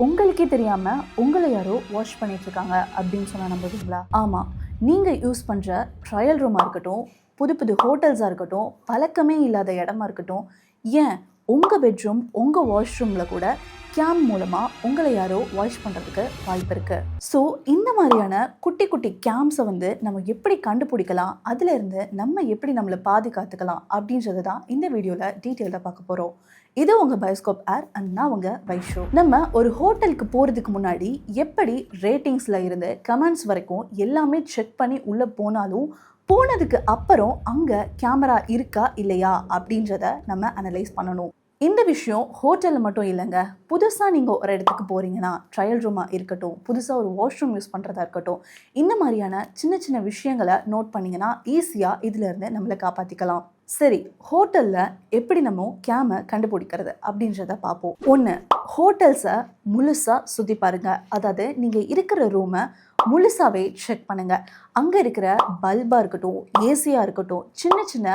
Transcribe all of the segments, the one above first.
உங்களுக்கே தெரியாம உங்களை யாரோ வாஷ் பண்ணிட்டு இருக்காங்க அப்படின்னு சொன்னால் நம்புவீங்களா? ஆமா. நீங்க யூஸ் பண்ற ட்ரையல் ரூமா இருக்கட்டும் புது புது ஹோட்டல்ஸாக இருக்கட்டும் பழக்கமே இல்லாத இடமா இருக்கட்டும் ஏன் உங்கள் பெட்ரூம் உங்கள் வாஷ்ரூமில் கூட கேம் மூலமாக உங்களை யாரோ வாஷ் பண்ணுறதுக்கு வாய்ப்பு இருக்குது ஸோ இந்த மாதிரியான குட்டி குட்டி கேம்ஸை வந்து நம்ம எப்படி கண்டுபிடிக்கலாம்? அதிலிருந்து நம்ம எப்படி நம்மளை பாதுகாத்துக்கலாம்? அப்படின்றது தான் இந்த வீடியோவில் டீட்டெயிலாக பார்க்க போகிறோம் இது உங்கள் பயோஸ்கோப் ஏர் அண்ட் நான் உங்கள் வைஷோ நம்ம ஒரு ஹோட்டலுக்கு போகிறதுக்கு முன்னாடி எப்படி ரேட்டிங்ஸில் இருந்து கமெண்ட்ஸ் வரைக்கும் எல்லாமே செக் பண்ணி உள்ளே போனாலும் போனதுக்கு அப்புறம் அங்கே கேமரா இருக்கா இல்லையா அப்படின்றத நம்ம அனலைஸ் பண்ணணும். இந்த விஷயம் ஹோட்டலில் மட்டும் இல்லைங்க. புதுசாக நீங்கள் ஒரு இடத்துக்கு போகிறீங்கன்னா ட்ரையல் ரூமாக இருக்கட்டும் புதுசாக ஒரு வாஷ்ரூம் யூஸ் பண்ணுறதா இருக்கட்டும் இந்த மாதிரியான சின்ன சின்ன விஷயங்களை நோட் பண்ணிங்கன்னா ஈஸியாக இதிலேருந்து நம்மளை காப்பாற்றிக்கலாம் சரி ஹோட்டலில் எப்படி நம்ம கேமை கண்டுபிடிக்கிறது அப்படின்றத பார்ப்போம் ஒன்று ஹோட்டல்ஸை முழுசாக சுற்றி பாருங்கள் அதாவது நீங்கள் இருக்கிற ரூமை முழுசாகவே செக் பண்ணுங்கள் அங்கே இருக்கிற பல்பாக இருக்கட்டும் ஏசியாக இருக்கட்டும் சின்ன சின்ன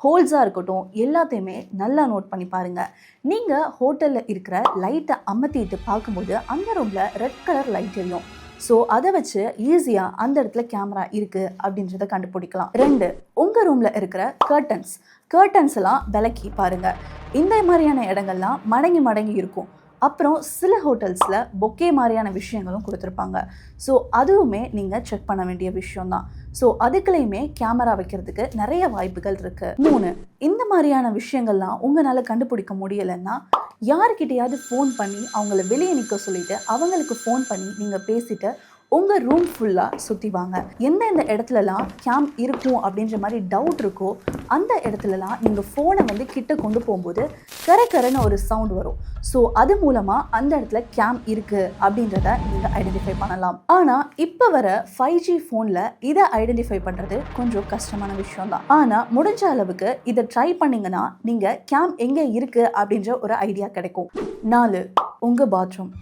ஹோல்ஸாக இருக்கட்டும் எல்லாத்தையுமே நல்லா நோட் பண்ணி பாருங்கள் நீங்கள் ஹோட்டலில் இருக்கிற லைட்டை அமர்த்திட்டு பார்க்கும்போது அந்த ரூமில் ரெட் கலர் லைட் எரியும். ஸோ அதை வச்சு ஈஸியாக அந்த இடத்துல கேமரா இருக்குது அப்படின்றத கண்டுபிடிக்கலாம். ரெண்டு உங்கள் ரூமில் இருக்கிற கர்டன்ஸ் கர்டன்ஸ் எல்லாம் விலக்கி பாருங்கள் இந்த மாதிரியான இடங்கள்லாம் மடங்கி மடங்கி இருக்கும். அப்புறம் சில ஹோட்டல்ஸில் பொக்கே மாதிரியான விஷயங்களும் கொடுத்துருப்பாங்க. ஸோ அதுவுமே நீங்கள் செக் பண்ண வேண்டிய விஷயம்தான். ஸோ அதுக்குள்ளேயுமே கேமரா வைக்கிறதுக்கு நிறைய வாய்ப்புகள் இருக்குது மூணு இந்த மாதிரியான விஷயங்கள்லாம் உங்களால் கண்டுபிடிக்க முடியலைன்னா யாருக்கிட்டையாவது ஃபோன் பண்ணி அவங்கள வெளியே நிற்க சொல்லிட்டு அவங்களுக்கு ஃபோன் பண்ணி நீங்கள் பேசிட்டு உங்கள் ரூம் ஃபுல்லாக சுற்றி வாங்க. எந்தெந்த இடத்துலலாம் கேம் இருக்கும் அப்படின்ற மாதிரி டவுட் இருக்கோ அந்த இடத்துலலாம் நீங்கள் ஃபோனை வந்து கிட்ட கொண்டு போகும்போது கரை கரைன்னு ஒரு சவுண்ட் வரும். ஸோ அது மூலமாக அந்த இடத்துல கேம் இருக்குது அப்படின்றத நீங்கள் ஐடென்டிஃபை பண்ணலாம். ஆனால் இப்போ வர ஃபைவ் ஜி ஃபோனில் இதை ஐடென்டிஃபை பண்ணுறது கொஞ்சம் கஷ்டமான விஷயம் தான் ஆனால் முடிஞ்ச அளவுக்கு இதை ட்ரை பண்ணிங்கன்னா நீங்கள் கேம் எங்கே இருக்குது அப்படின்ற ஒரு ஐடியா கிடைக்கும். நாலு உங்கள் பாத்ரூம்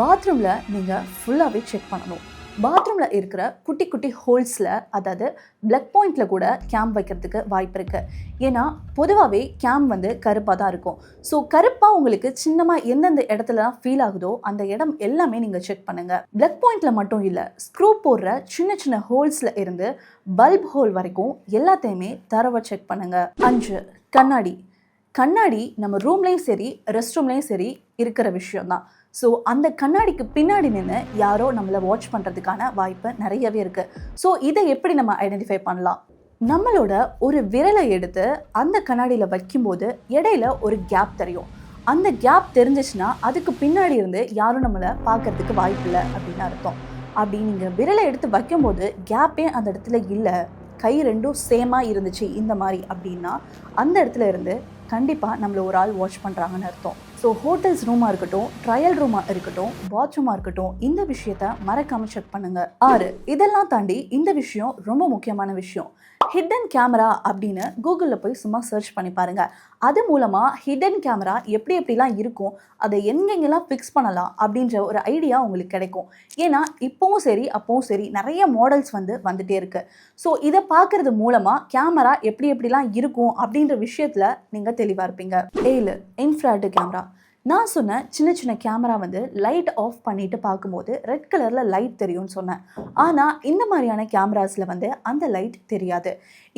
பாத்ரூமில் நீங்கள் ஃபுல்லாகவே செக் பண்ணணும். பாத்ரூமில் இருக்கிற குட்டி குட்டி ஹோல்ஸில் அதாவது பிளக் பாயிண்டில் கூட கேம்ப் வைக்கிறதுக்கு வாய்ப்பு இருக்குது ஏன்னா பொதுவாகவே கேம்ப் வந்து கருப்பாக தான் இருக்கும். ஸோ கருப்பாக உங்களுக்கு சின்னமாக எந்தெந்த இடத்துலலாம் ஃபீல் ஆகுதோ அந்த இடம் எல்லாமே நீங்கள் செக் பண்ணுங்கள் பிளக் பாயிண்டில் மட்டும் இல்லை ஸ்க்ரூ போடுற சின்ன சின்ன ஹோல்ஸில் இருந்து பல்ப் ஹோல் வரைக்கும் எல்லாத்தையுமே தரவை செக் பண்ணுங்கள் அஞ்சு கண்ணாடி. கண்ணாடி நம்ம ரூம்லேயும் சரி ரெஸ்ட் ரூம்லேயும் சரி இருக்கிற விஷயம்தான். ஸோ அந்த கண்ணாடிக்கு பின்னாடி நின்று யாரோ நம்மளை வாட்ச் பண்ணுறதுக்கான வாய்ப்பு நிறையவே இருக்குது ஸோ இதை எப்படி நம்ம ஐடென்டிஃபை பண்ணலாம்? நம்மளோட ஒரு விரலை எடுத்து அந்த கண்ணாடியில் வைக்கும்போது இடையில ஒரு கேப் தெரியும். அந்த கேப் தெரிஞ்சிச்சுன்னா அதுக்கு பின்னாடி இருந்து யாரும் நம்மளை பார்க்கறதுக்கு வாய்ப்பு இல்லை அப்படின்னு அர்த்தம். அப்படி நீங்கள் விரலை எடுத்து வைக்கும்போது கேப்பே அந்த இடத்துல இல்லை? கை ரெண்டும் சேமாக இருந்துச்சு இந்த மாதிரி அப்படின்னா அந்த இடத்துல இருந்து கண்டிப்பாக நம்மளை ஒரு ஆள் வாட்ச் பண்ணுறாங்கன்னு அர்த்தம். ஸோ ஹோட்டல்ஸ் ரூமாக இருக்கட்டும் ட்ரையல் ரூமாக இருக்கட்டும் பாத்ரூமாக இருக்கட்டும் இந்த விஷயத்த மறக்காமல் செக் பண்ணுங்கள் ஆறு இதெல்லாம் தாண்டி இந்த விஷயம் ரொம்ப முக்கியமான விஷயம். ஹிடன் கேமரா அப்படின்னு கூகுளில் போய் சும்மா சர்ச் பண்ணி பாருங்கள் அது மூலமாக ஹிடன் கேமரா எப்படி எப்படிலாம் இருக்கும் அதை எங்கெங்கெல்லாம் ஃபிக்ஸ் பண்ணலாம் அப்படின்ற ஒரு ஐடியா உங்களுக்கு கிடைக்கும். ஏன்னா இப்போவும் சரி அப்போவும் சரி நிறைய மாடல்ஸ் வந்து வந்துகிட்டே இருக்கு. ஸோ இதை பார்க்கறது மூலமாக கேமரா எப்படி எப்படிலாம் இருக்கும் அப்படின்ற விஷயத்தில் நீங்கள் தெளிவாக இருப்பீங்க. ஏழு இன்ஃப்ராய்டு கேமரா நான் சொன்ன சின்ன சின்ன கேமரா வந்து லைட் ஆஃப் பண்ணிட்டு பார்க்கும்போது ரெட் கலரில் லைட் தெரியும்னு சொன்னேன். ஆனால் இந்த மாதிரியான கேமராஸில் வந்து அந்த லைட் தெரியாது.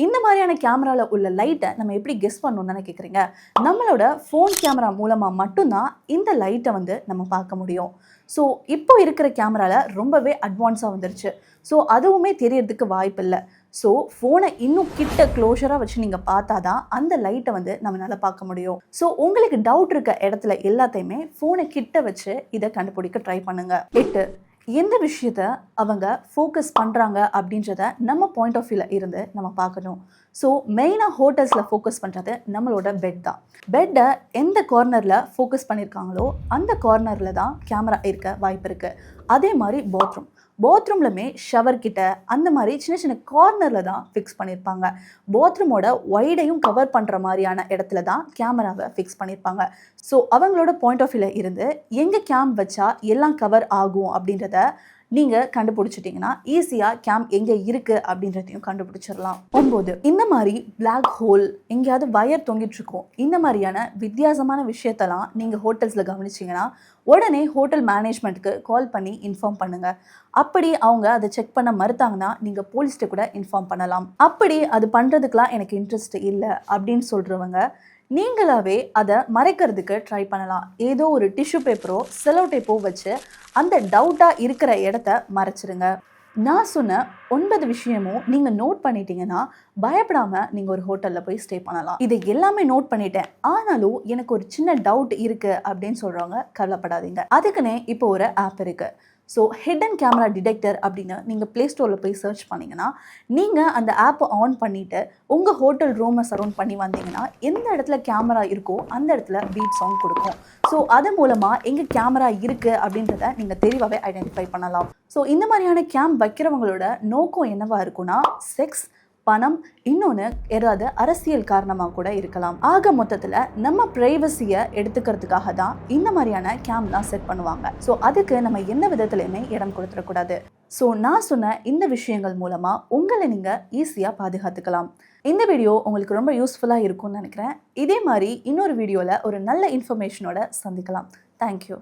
இந்த மாதிரியான கேமராவில் உள்ள லைட்டை நம்ம எப்படி கெஸ் பண்ணணும்னு கேட்குறீங்க நம்மளோட ஃபோன் கேமரா மூலமாக மட்டும்தான் இந்த லைட்டை வந்து நம்ம பார்க்க முடியும். ஸோ இப்போ இருக்கிற கேமராவில் ரொம்பவே அட்வான்ஸாக வந்துருச்சு. ஸோ அதுவுமே தெரியறதுக்கு வாய்ப்பு இல்லை. ஸோ ஃபோனை இன்னும் கிட்ட க்ளோஷராக வச்சு நீங்கள் பார்த்தா தான் அந்த லைட்டை வந்து நம்மளால் பார்க்க முடியும். ஸோ உங்களுக்கு டவுட் இருக்க இடத்துல எல்லாத்தையுமே ஃபோனை கிட்ட வச்சு இதை கண்டுபிடிக்க ட்ரை பண்ணுங்க. எட்டு எந்த விஷயத்த அவங்க ஃபோக்கஸ் பண்ணுறாங்க அப்படின்றத நம்ம பாயிண்ட் ஆஃப் வியூவில் இருந்து நம்ம பார்க்கணும். ஸோ மெயினாக ஹோட்டல்ஸில் ஃபோக்கஸ் பண்ணுறது நம்மளோட பெட் தான். பெட்டை எந்த கார்னரில் ஃபோக்கஸ் பண்ணியிருக்காங்களோ அந்த கார்னரில் தான் கேமரா இருக்க வாய்ப்பு இருக்குது அதே மாதிரி பாத்ரூம் பாத்ரூம்லுமே ஷவர் கிட்ட அந்த மாதிரி சின்ன சின்ன கார்னரில் தான் ஃபிக்ஸ் பண்ணியிருப்பாங்க பாத்ரூமோட ஒய்டையும் கவர் பண்ணுற மாதிரியான இடத்துல தான் கேமராவை ஃபிக்ஸ் பண்ணியிருப்பாங்க ஸோ அவங்களோட பாயிண்ட் ஆஃப் வியூவில் இருந்து எங்கே கேம் வச்சா எல்லாம் கவர் ஆகும் அப்படின்றத நீங்கள் கண்டுபிடிச்சிட்டிங்கன்னா ஈஸியாக கேம் எங்கே இருக்குது அப்படின்றதையும் கண்டுபிடிச்சிடலாம். ஒம்பது இந்த மாதிரி பிளாக் ஹோல் எங்கேயாவது வயர் தொங்கிட்டு இருக்கும். இந்த மாதிரியான வித்தியாசமான விஷயத்தெல்லாம் நீங்கள் ஹோட்டல்ஸில் கவனிச்சிங்கன்னா உடனே ஹோட்டல் மேனேஜ்மெண்ட்டுக்கு கால் பண்ணி இன்ஃபார்ம் பண்ணுங்க. அப்படி அவங்க அதை செக் பண்ண மறுத்தாங்கன்னா நீங்கள் போலீஸ்ட்டு கூட இன்ஃபார்ம் பண்ணலாம். அப்படி அது பண்ணுறதுக்கெலாம் எனக்கு இன்ட்ரெஸ்ட் இல்லை அப்படின்னு சொல்கிறவங்க நீங்களாவே அதை மறைக்கிறதுக்கு ட்ரை பண்ணலாம். ஏதோ ஒரு டிஷ்யூ பேப்பரோ செலோ டேப்போ வச்சு அந்த டவுட்டாக இருக்கிற இடத்த மறைச்சிருங்க. நான் சொன்ன ஒன்பது விஷயமும் நீங்கள் நோட் பண்ணிட்டீங்கன்னா பயப்படாமல் நீங்கள் ஒரு ஹோட்டலில் போய் ஸ்டே பண்ணலாம். இதை எல்லாமே நோட் பண்ணிட்டேன். ஆனாலும் எனக்கு ஒரு சின்ன டவுட் இருக்குது அப்படின்னு சொல்கிறவங்க கவலைப்படாதீங்க. அதுக்குன்னே இப்போ ஒரு ஆப் இருக்குது ஸோ ஹிடன் கேமரா டிடெக்டர் அப்படின்னு நீங்கள் ப்ளே ஸ்டோரில் போய் சர்ச் பண்ணிங்கன்னா நீங்கள் அந்த ஆப்பை ஆன் பண்ணிவிட்டு உங்கள் ஹோட்டல் ரூமை சரௌண்ட் பண்ணி வந்தீங்கன்னா எந்த இடத்துல கேமரா இருக்கோ அந்த இடத்துல பீட் சவுண்ட் கொடுக்கும். ஸோ அது மூலமாக எங்கே கேமரா இருக்குது அப்படின்றத நீங்கள் தெளிவாகவே ஐடென்டிஃபை பண்ணலாம். ஸோ இந்த மாதிரியான கேம்ப் வைக்கிறவங்களோட நோக்கம் என்னவாக இருக்குன்னா செக்ஸ் பணம் இன்னொன்று ஏதாவது அரசியல் காரணமாக கூட இருக்கலாம். ஆக மொத்தத்தில் நம்ம ப்ரைவசியை எடுத்துக்கிறதுக்காக தான் இந்த மாதிரியான கேம்லாம் செட் பண்ணுவாங்க. ஸோ அதுக்கு நம்ம எந்த விதத்துலையுமே இடம் கொடுத்துடக்கூடாது. ஸோ நான் சொன்ன இந்த விஷயங்கள் மூலமாக உங்களை நீங்கள் ஈஸியாக பாதுகாத்துக்கலாம். இந்த வீடியோ உங்களுக்கு ரொம்ப யூஸ்ஃபுல்லாக இருக்கும்னு நினைக்கிறேன். இதே மாதிரி இன்னொரு வீடியோவில் ஒரு நல்ல இன்ஃபர்மேஷனோட சந்திக்கலாம். தேங்க்யூ